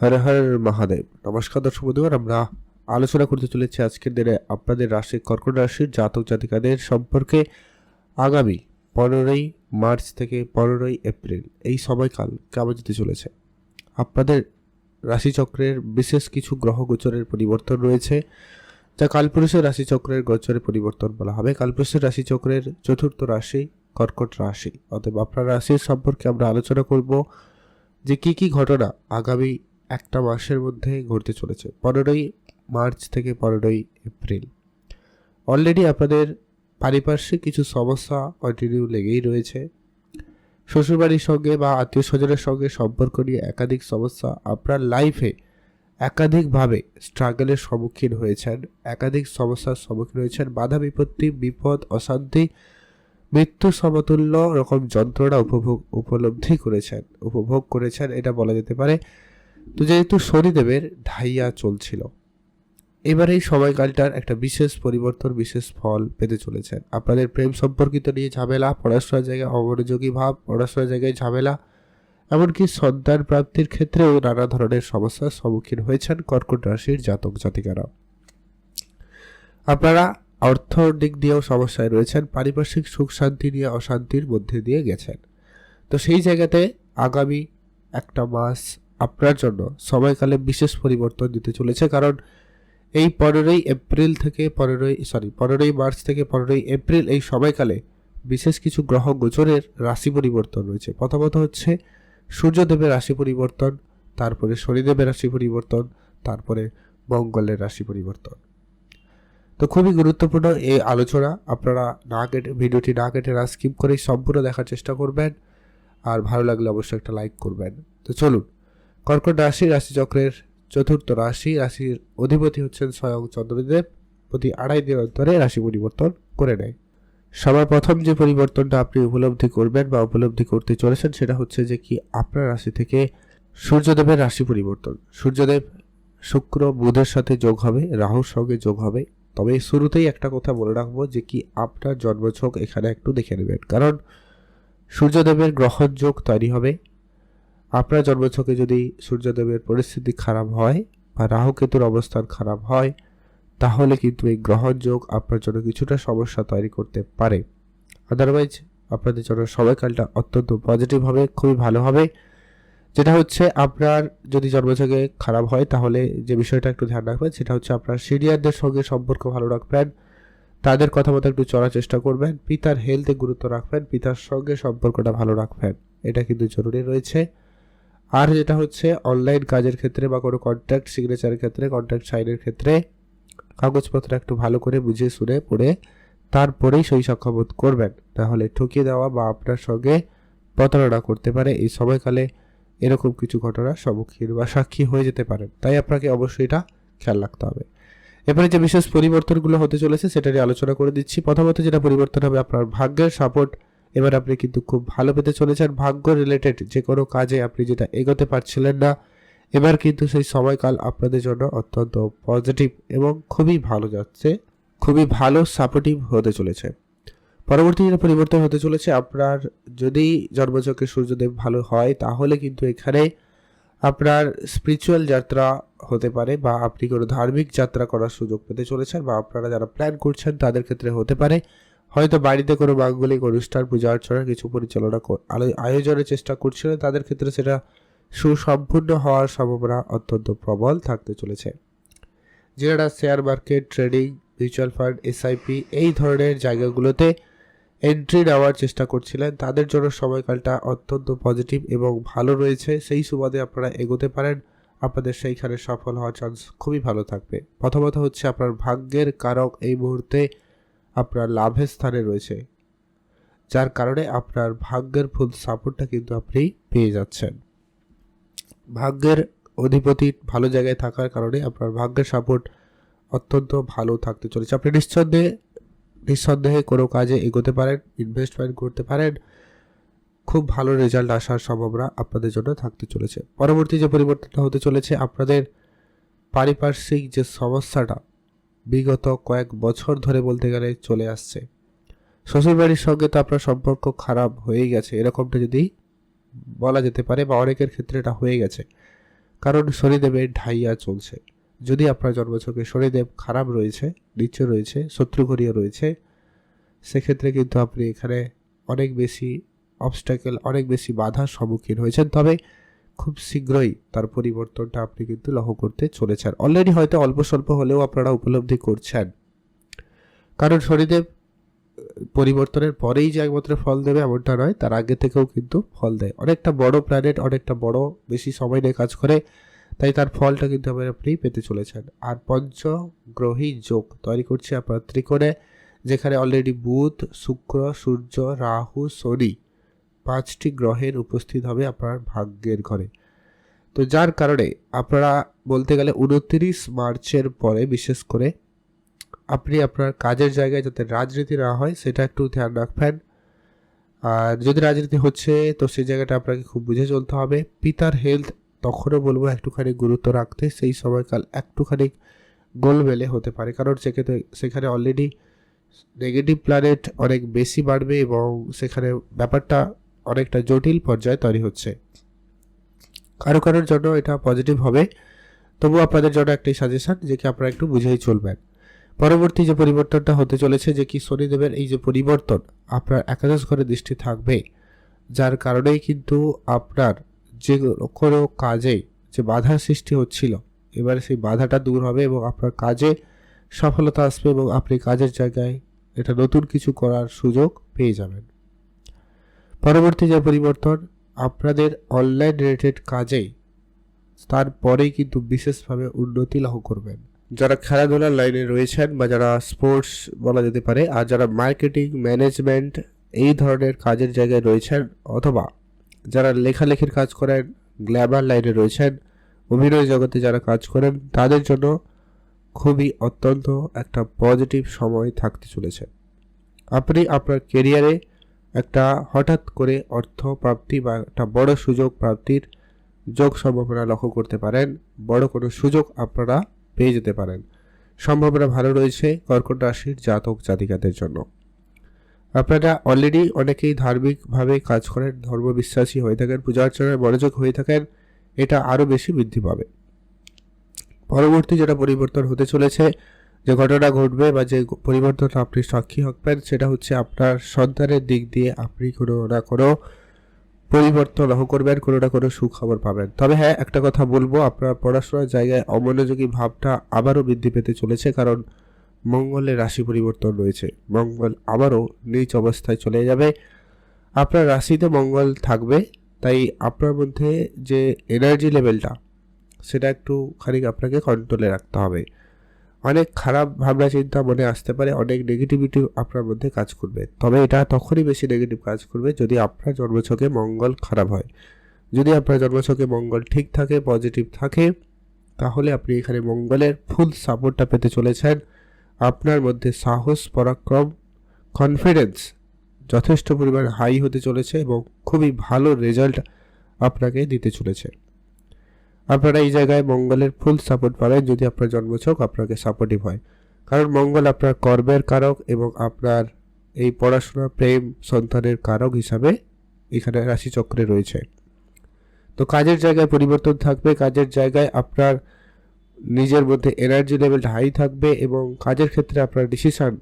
হর হর মহাদেব। নমস্কার দর্শক বন্ধুগণ, আমরা আলোচনা করতে চলেছি আজকের দিনে আপনাদের রাশি, কর্কট রাশির জাতক জাতিকাদের সম্পর্কে আগামী পনেরোই মার্চ থেকে পনেরোই এপ্রিল এই সময়কাল কেমন যেতে চলেছে? আপনাদের রাশিচক্রের বিশেষ কিছু গ্রহ গোচরের পরিবর্তন রয়েছে, যা কালপুরুষের রাশিচক্রের গোচরের পরিবর্তন বলা হবে। কালপুরুষের রাশিচক্রের চতুর্থ রাশি কর্কট রাশি। অতএব আপনার রাশির সম্পর্কে আমরা আলোচনা করব যে কি কি ঘটনা আগামী একটা মাসের মধ্যে ঘটতে চলেছে, পনেরোই মার্চ থেকে পনেরোই এপ্রিল। অলরেডি আপনাদের পারিপার্শ্বিক কিছু সমস্যা কন্টিনিউ লেগেই রয়েছে। শ্বশুরবাড়ির সঙ্গে বা আত্মীয় স্বজনের সঙ্গে সম্পর্ক নিয়ে একাধিক সমস্যা আপনার লাইফে একাধিকভাবে স্ট্রাগলের সম্মুখীন হয়েছেন, একাধিক সমস্যার সম্মুখীন হয়েছেন, বাধা বিপত্তি, বিপদ, অশান্তি, মৃত্যু সমতুল্য রকম যন্ত্রণা উপভোগ, উপলব্ধি করেছেন, উপভোগ করেছেন, এটা বলা যেতে পারে। তো যেহেতু শনিদেবের ঢাইয়া চলছিল এবার এই সময়কালটার একটা বিশেষ পরিবর্তন, বিশেষ ফল পেতে চলেছেন। আপনাদের প্রেম সম্পর্কিত নিয়ে ঝামেলা, পড়াশোনার জায়গায় অমনোযোগী ভাব, পড়াশোনার জায়গায় ঝামেলা, এমনকি সন্তান প্রাপ্তির ক্ষেত্রেও নানা ধরনের সমস্যার সম্মুখীন হয়েছেন কর্কট রাশির জাতক জাতিকারা। আপনারা অর্থ দিক দিয়েও সমস্যায় রয়েছেন, পারিপার্শ্বিক সুখ শান্তি নিয়ে অশান্তির মধ্যে দিয়ে গেছেন। তো সেই জায়গাতে আগামী একটা মাস আপনার জন্য সময়কালে বিশেষ পরিবর্তন দিতে চলেছে। কারণ এই পনেরোই এপ্রিল থেকে পনেরোই সরি পনেরোই মার্চ থেকে পনেরোই এপ্রিল এই সময়কালে বিশেষ কিছু গ্রহ গোচরের রাশি পরিবর্তন রয়েছে। প্রথমত হচ্ছে সূর্যদেবের রাশি পরিবর্তন, তারপরে শনিদেবের রাশি পরিবর্তন, তারপরে মঙ্গলের রাশি পরিবর্তন। তো খুবই গুরুত্বপূর্ণ এই আলোচনা। আপনারা না কেটে, ভিডিওটি না কেটে না স্কিপ করেই সম্পূর্ণ দেখার চেষ্টা করবেন। আর ভালো লাগলে অবশ্যই একটা লাইক করবেন। তো চলুন কর্কট রাশি, রাশিচক্রের চতুর্থ রাশি, রাশির অধিপতি হচ্ছেন স্বয়ং চন্দ্রদেব, প্রতি আড়াই দিন অন্তরে রাশি পরিবর্তন করে নেয়। সবার প্রথম যে পরিবর্তনটা আপনি উপলব্ধি করবেন বা উপলব্ধি করতে চলেছেন সেটা হচ্ছে যে কি আপনার রাশি থেকে সূর্যদেবের রাশি পরিবর্তন। সূর্যদেব শুক্র বুধের সাথে যোগ হবে, রাহুর সঙ্গে যোগ হবে। তবে শুরুতেই একটা কথা বলে রাখব যে কি আপনার জন্মছক এখানে একটু দেখে নেবেন। কারণ সূর্যদেবের গ্রহণ যোগ তৈরি হবে আপনার জন্মছকে যদি সূর্যদেবের পরিস্থিতি খারাপ হয় বা রাহু কেতুর অবস্থান খারাপ হয়, তাহলে কিন্তু এই গ্রহণ যোগ আপনার জন্য কিছুটা সমস্যা তৈরি করতে পারে। আদারওয়াইজ আপনাদের জন্য সময়কালটা অত্যন্ত পজিটিভ হবে, খুবই ভালো হবে। যেটা হচ্ছে আপনার যদি জন্মছকে খারাপ হয়, তাহলে যে বিষয়টা একটু ধ্যান রাখবেন, সেটা হচ্ছে আপনার সিনিয়রদের সঙ্গে সম্পর্ক ভালো রাখবেন। তাদের কথা মতো একটু চলার চেষ্টা করবেন। পিতার হেলথে গুরুত্ব রাখবেন। পিতার সঙ্গে সম্পর্কটা ভালো রাখবেন। এটা কিন্তু জরুরি রয়েছে। আর যেটা হচ্ছে অনলাইন কাজের ক্ষেত্রে বা কোনো কন্ট্রাক্ট সিগনেচারের ক্ষেত্রে কন্ট্রাক্ট সাইনের ক্ষেত্রে কাগজপত্র একটু ভালো করে বুঝে শুনে পড়ে তারপরেই সই সাক্ষাবোধ করবেন। তাহলে ঠকিয়ে দেওয়া বা আপনার সঙ্গে প্রতারণা করতে পারে, এই সময়কালে এরকম কিছু ঘটনার সম্মুখীন বা সাক্ষী হয়ে যেতে পারেন। তাই আপনাকে অবশ্যই এটা খেয়াল রাখতে হবে। এবারে যে বিশেষ পরিবর্তনগুলো হতে চলেছে, সেটা নিয়ে আলোচনা করে দিচ্ছি। প্রথমত যেটা পরিবর্তন হবে, আপনার ভাগ্যের সাপোর্ট এবার আপনি কিন্তু খুব ভালো পেতে চলেছেন। ভাগ্য রিলেটেড যে কোনো কাজে আপনি যেটা এগোতে পারছিলেন না। এবার কিন্তু সেই সময়কাল আপনাদের জন্য অত্যন্ত পজিটিভ এবং খুবই ভালো যাচ্ছে। খুবই ভালো সাপোর্টিভ হতে চলেছে। পরবর্তী পরিবর্তন হতে চলেছে। আপনার যদি জন্মচক্রে সূর্যদেব ভালো হয়, তাহলে কিন্তু এখানে আপনার স্পিরিচুয়াল যাত্রা হতে পারে বা আপনি কোনো ধার্মিক যাত্রা করার সুযোগ পেতে চলেছেন বা আপনারা যারা প্ল্যান করছেন, তাদের ক্ষেত্রে হতে পারে। হয়তো বাড়িতে কোনো মাঙ্গলিক অনুষ্ঠান, পূজা অর্চনার কিছু পরিচালনা আয়োজনের চেষ্টা করছিলেন, তাদের ক্ষেত্রে সেটা সুসম্পূর্ণ হওয়ার সম্ভাবনা অত্যন্ত প্রবল থাকতে চলেছে। যারা share market, trading, mutual fund, SIP এই ধরনের জায়গাগুলোতে এন্ট্রি নেওয়ার চেষ্টা করছিলেন। তাদের জন্য সময়কালটা অত্যন্ত পজিটিভ এবং ভালো রয়েছে। সেই সুবাদে আপনারা এগোতে পারেন। আপনাদের সেইখানে সফল হওয়ার চান্স খুবই ভালো থাকবে। প্রথমত হচ্ছে আপনার ভাগ্যের কারক এই মুহূর্তে আপনার লাভের স্থানে রয়েছে, যার কারণে আপনার ভাগ্যের ফুল সাপোর্টটা কিন্তু আপনি পেয়ে যাচ্ছেন। ভাগ্যের অধিপতি ভালো জায়গায় থাকার কারণে আপনার ভাগ্যের সাপোর্ট অত্যন্ত ভালো থাকতে চলেছে। আপনি নিঃসন্দেহে নিঃসন্দেহে কোনো কাজে এগোতে পারেন ইনভেস্টমেন্ট করতে পারেন, খুব ভালো রেজাল্ট আসার সম্ভাবনা আপনাদের জন্য থাকতে চলেছে। পরবর্তী যে পরিবর্তনটা হতে চলেছে, আপনাদের পারিপার্শ্বিক যে সমস্যাটা বিগত কয়েক বছর ধরে বলতে গেলে চলে আসছে। শ্বশুরবাড়ির সঙ্গে তো আপনার সম্পর্ক খারাপ হয়েই গেছে, এরকমটা যদি বলা যেতে পারে বা অনেকের ক্ষেত্রে এটা হয়ে গেছে। কারণ শনিদেবের ঢাইয়া চলছে। যদি আপনার জন্মছকে শনিদেব খারাপ রয়েছে, নিচে রয়েছে শত্রুঘরীয় রয়েছে, সেক্ষেত্রে কিন্তু আপনি এখানে অনেক বেশি অবস্টাকেল অনেক বেশি বাধার সম্মুখীন হয়েছেন। তবে খুব শীঘ্রই তার পরিবর্তনটা আপনি কিন্তু লক্ষ্য করতে চলেছেন। অলরেডি হয়তো অল্প স্বল্প হলেও আপনারা উপলব্ধি করছেন। কারণ শনিদেব পরিবর্তনের পরেই যে একমাত্র ফল দেবে এমনটা নয়, তার আগে থেকেও কিন্তু ফল দেয়। অনেকটা বড় প্ল্যানেট অনেকটা বড়, বেশি সময় নিয়ে কাজ করে, তাই তার ফলটা কিন্তু আবার আপনি পেতে চলেছেন। আর পঞ্চগ্রহী যোগ তৈরি করছে আপনার ত্রিকোণে, যেখানে অলরেডি বুধ, শুক্র, সূর্য, রাহু, শনি। পাঁচটি গ্রহের উপস্থিত হবে আপনার ভাগ্যের ঘরে। তো যার কারণে আপনারা বলতে গেলে উনত্রিশ মার্চের পরে, বিশেষ করে আপনি আপনার কাজের জায়গায় যাতে রাজনীতি না হয়, সেটা একটু ধ্যান রাখবেন। আর যদি রাজনীতি হচ্ছে, তো সেই জায়গাটা আপনাকে খুব বুঝে চলতে হবে। পিতার হেলথ তখনও বলব একটুখানি গুরুত্ব রাখতে, সেই সময়কাল একটুখানি গোলমেলে হতে পারে। কারণ সেক্ষেত্রে সেখানে অলরেডি নেগেটিভ প্ল্যানেট অনেক বেশি বাড়বে এবং সেখানে ব্যাপারটা অনেকটা জটিল পর্যায়ে তৈরি হচ্ছে। কারও কারোর জন্য এটা পজিটিভ হবে। তবু আপনাদের জন্য একটাই সাজেশন যে কি আপনারা একটু বুঝেই চলবেন। পরবর্তী যে পরিবর্তনটা হতে চলেছে, যে কি শনিদেবের এই যে পরিবর্তন, আপনার একাদশ ঘরে দৃষ্টি থাকবে। যার কারণেই কিন্তু আপনার যে কোনো কাজে যে বাধার সৃষ্টি হচ্ছিল, এবারে সেই বাধাটা দূর হবে এবং আপনার কাজে সফলতা আসবে এবং আপনি কাজের জায়গায় এটা নতুন কিছু করার সুযোগ পেয়ে যাবেন। পরবর্তী যে পরিবর্তন, আপনাদের অনলাইন রিলেটেড কাজে তারপরেই কিন্তু বিশেষভাবে উন্নতি লাভ করবেন। যারা খেলাধুলার লাইনে রয়েছেন বা যারা স্পোর্টস বলা যেতে পারে, আর যারা মার্কেটিং ম্যানেজমেন্ট এই ধরনের কাজের জায়গায় রয়েছেন, অথবা যারা লেখালেখির কাজ করেন গ্ল্যামার লাইনে রয়েছেন, অভিনয় জগতে যারা কাজ করেন, তাদের জন্য খুবই অত্যন্ত একটা পজিটিভ সময় থাকতে চলেছে। আপনি আপনার কেরিয়ারে একটা হঠাৎ করে অর্থ প্রাপ্তি বা একটা বড় সুযোগ প্রাপ্তির যোগ সম্ভাবনা লক্ষ্য করতে পারেন। বড় কোনো সুযোগ আপনারা পেয়ে যেতে পারেন। সম্ভাবনা ভালো রয়েছে কর্কট রাশির জাতক জাতিকাদের জন্য। আপনারা অলরেডি অনেকেই ধার্মিকভাবে কাজ করেন, ধর্মবিশ্বাসী হয়ে থাকেন, পূজা অর্চনায় মনোযোগ হয়ে থাকেন, এটা আরও বেশি বৃদ্ধি পাবে। পরবর্তী যেটা পরিবর্তন হতে চলেছে যে ঘটনা ঘটবে বা যে পরিবর্তন আপনি সাক্ষী হবেন সেটা হচ্ছে আপনার সন্তানের দিক দিয়ে আপনি কোনো না কোনো পরিবর্তন লক্ষ্য করবেন, কোনো না কোনো সুখবর পাবেন। তবে হ্যাঁ একটা কথা বলব, আপনার পড়াশোনার জায়গায় অমনোযোগী ভাবটা আবারও বৃদ্ধি পেতে চলেছে, কারণ মঙ্গলের রাশি পরিবর্তন রয়েছে। মঙ্গল আবারও নিচ অবস্থায় চলে যাবে। আপনার রাশিতে মঙ্গল থাকবে, তাই আপনার মধ্যে যে এনার্জি লেভেলটা সেটা একটু খানিক আপনাকে কন্ট্রোলে রাখতে হবে। অনেক খারাপ ভাবনা চিন্তা মনে আসতে পারে, অনেক নেগেটিভিটি আপনার মধ্যে কাজ করবে। তবে এটা তখনই বেশি নেগেটিভ কাজ করবে যদি আপনার জন্মছকে মঙ্গল খারাপ হয়। যদি আপনার জন্মছকে মঙ্গল ঠিক থাকে পজিটিভ থাকে, তাহলে আপনি এখানে মঙ্গলের ফুল সাপোর্টটা পেতে চলেছেন। আপনার মধ্যে সাহস, পরাক্রম কনফিডেন্স যথেষ্ট পরিমাণ হাই হতে চলেছে এবং খুবই ভালো রেজাল্ট আপনাকে দিতে চলেছে। আপনারা এই জায়গায় মঙ্গলের ফুল সাপোর্ট পাবেন যদি আপনার জন্মছক আপনাকে সাপোর্টিভ হয়। কারণ মঙ্গল আপনার কর্মের কারক এবং আপনার এই পড়াশোনা, প্রেম, সন্তানের কারক হিসাবে এখানে রাশিচক্রে রয়েছে। তো কাজের জায়গায় পরিবর্তন থাকবে, কাজের জায়গায় আপনার নিজের মধ্যে এনার্জি লেভেল হাই থাকবে এবং কাজের ক্ষেত্রে আপনার ডিসিশন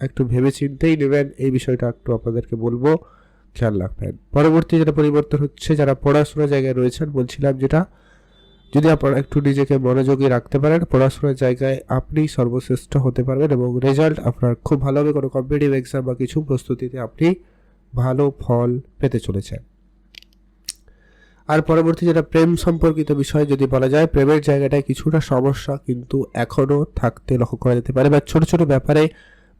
একটু ভেবে চিন্তেই নেবেন। এই বিষয়টা একটু আপনাদেরকে বলব, খেয়াল রাখবেন। পরবর্তী যেটা পরিবর্তন হচ্ছে, যারা পড়াশোনার জায়গায় রয়েছেন, বলছিলাম যেটা যদি আপনারা একটু নিজেকে মনোযোগী রাখতে পারেন, পড়াশোনার জায়গায় আপনি সর্বশ্রেষ্ঠ হতে পারবেন এবং রেজাল্ট আপনার খুব ভালো হবে কোনো কম্পিটিভ এক্সাম বা কিছু প্রস্তুতিতে আপনি ভালো ফল পেতে চলেছেন। আর পরবর্তী যেটা প্রেম সম্পর্কিত বিষয় যদি বলা যায়, প্রেমের জায়গাটায় কিছুটা সমস্যা কিন্তু এখনও থাকতে লক্ষ্য করা যেতে পারে বা ছোট ছোট ব্যাপারে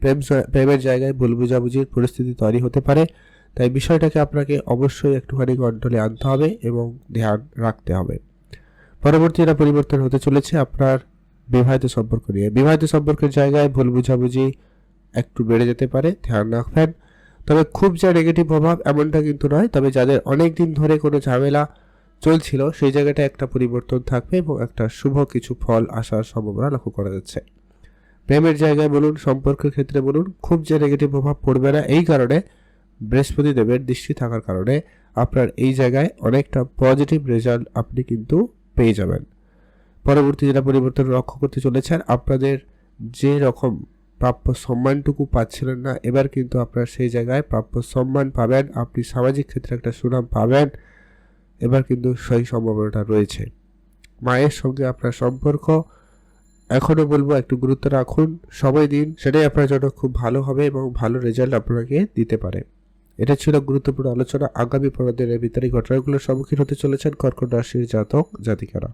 প্রেম প্রেমের জায়গায় ভুল বুঝাবুঝির পরিস্থিতি তৈরি হতে পারে। তাই বিষয়টাকে আপনাকে অবশ্যই একটুখানি কন্ট্রোলে আনতে হবে এবং ধ্যান রাখতে হবে। পরবর্তী যেটা পরিবর্তন হতে চলেছে আপনার বিবাহিত সম্পর্ক নিয়ে। বিবাহিত সম্পর্কের জায়গায় ভুল বুঝাবুঝি একটু বেড়ে যেতে পারে, ধ্যান রাখবেন। তবে খুব যা নেগেটিভ প্রভাব এমনটা কিন্তু নয়, তবে যাদের অনেক দিন ধরে কোনো ঝামেলা চলছিল, সেই জায়গাটা একটা পরিবর্তন থাকবে এবং একটা শুভ কিছু ফল আসার সম্ভাবনা লক্ষ্য করা যাচ্ছে। প্রেমের জায়গায় বলুন, সম্পর্কের ক্ষেত্রে বলুন, খুব যে নেগেটিভ প্রভাব পড়বে না, এই কারণে বৃহস্পতি দেবের দৃষ্টি থাকার কারণে আপনার এই জায়গায় অনেকটা পজিটিভ রেজাল্ট আপনি কিন্তু পেয়ে যাবেন। পরবর্তী যেটা পরিবর্তন লক্ষ্য করতে চলেছেন, আপনাদের যে রকম প্রাপ্য সম্মানটুকু পাচ্ছিলেন না, এবার কিন্তু আপনার সেই জায়গায় প্রাপ্য সম্মান পাবেন, আপনি সামাজিক ক্ষেত্রে একটা সুনাম পাবেন, এবার কিন্তু সেই সম্ভাবনাটা রয়েছে। মায়ের সঙ্গে আপনার সম্পর্ক এখনও বলব একটু গুরুত্ব রাখুন, সময় দিন, সেটাই আপনার জন্য খুব ভালো হবে এবং ভালো রেজাল্ট আপনাকে দিতে পারে। এটা ছিল গুরুত্বপূর্ণ আলোচনা। আগামী পনেরো দিনের ভিতরে ঘটনাগুলোর সম্মুখীন হতে চলেছেন কর্কট রাশির জাতক জাতিকারা।